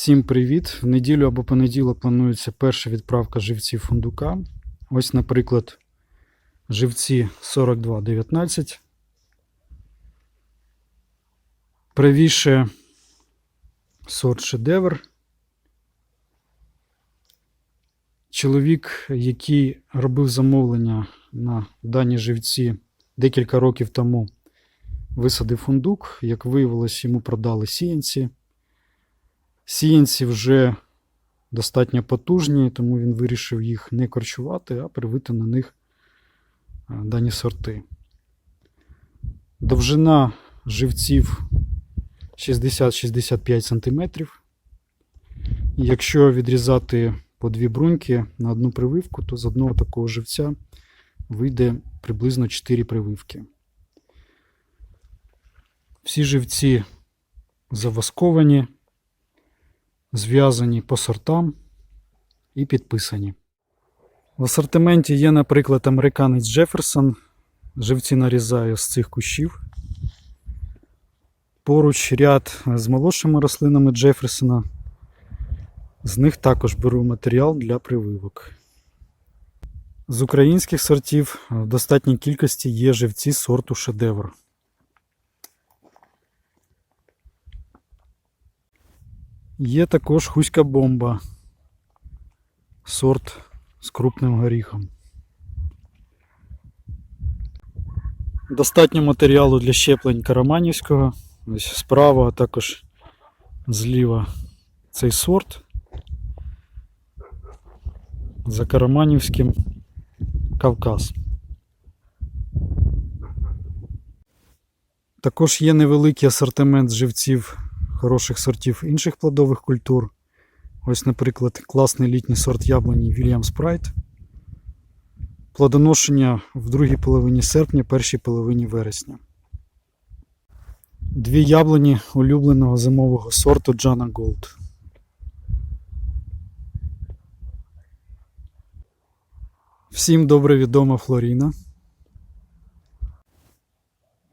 Всім привіт! В неділю або понеділок планується перша відправка живців фундука. Ось, наприклад, живці 4219. Правіше сорт шедевр. Чоловік, який робив замовлення на дані живці декілька років тому, висадив фундук. Як виявилось, йому продали сіянці. Сіянці вже достатньо потужні, тому він вирішив їх не корчувати, а привити на них е, дані сорти. Довжина живців 60-65 см. Якщо відрізати по дві бруньки на одну прививку, то з одного такого живця вийде приблизно 4 прививки. Всі живці завасковані зв'язані по сортам і підписані. В асортименті є, наприклад, американець Джеферсон. Живці нарізаю з цих кущів. Поруч ряд з молодшими рослинами Джеферсона. З них також беру матеріал для прививок. З українських сортів в достатній кількості є живці сорту шедевр. Є також хуська бомба. Сорт з крупним горіхом. Достатньо матеріалу для щеплень Караманівського. Ось справа, а також зліва цей сорт. За Караманівським Кавказ. Також є невеликий асортимент живців хороших сортів інших плодових культур. Ось, наприклад, класний літній сорт яблуні William Sprite. Плодоношення в другій половині серпня, першій половині вересня. Дві яблуні улюбленого зимового сорту Jana Gold. Всім добре відома Флоріна.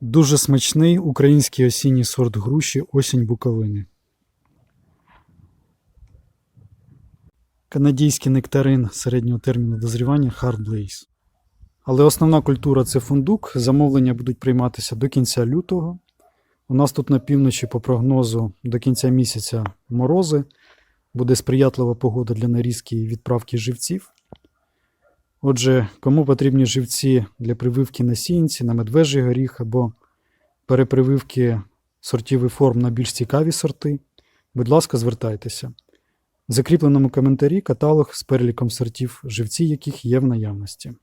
Дуже смачний український осінній сорт груші осінь Буковини. Канадійський нектарин середнього терміну дозрівання Hard Blaze. Але основна культура це фундук. Замовлення будуть прийматися до кінця лютого. У нас тут на півночі, по прогнозу, до кінця місяця морози. Буде сприятлива погода для нарізки і відправки живців. Отже, кому потрібні живці для прививки на сінці, на медвежий горіх або перепрививки сортів і форм на більш цікаві сорти, будь ласка, звертайтеся. В закріпленому коментарі каталог з переліком сортів живці, яких є в наявності.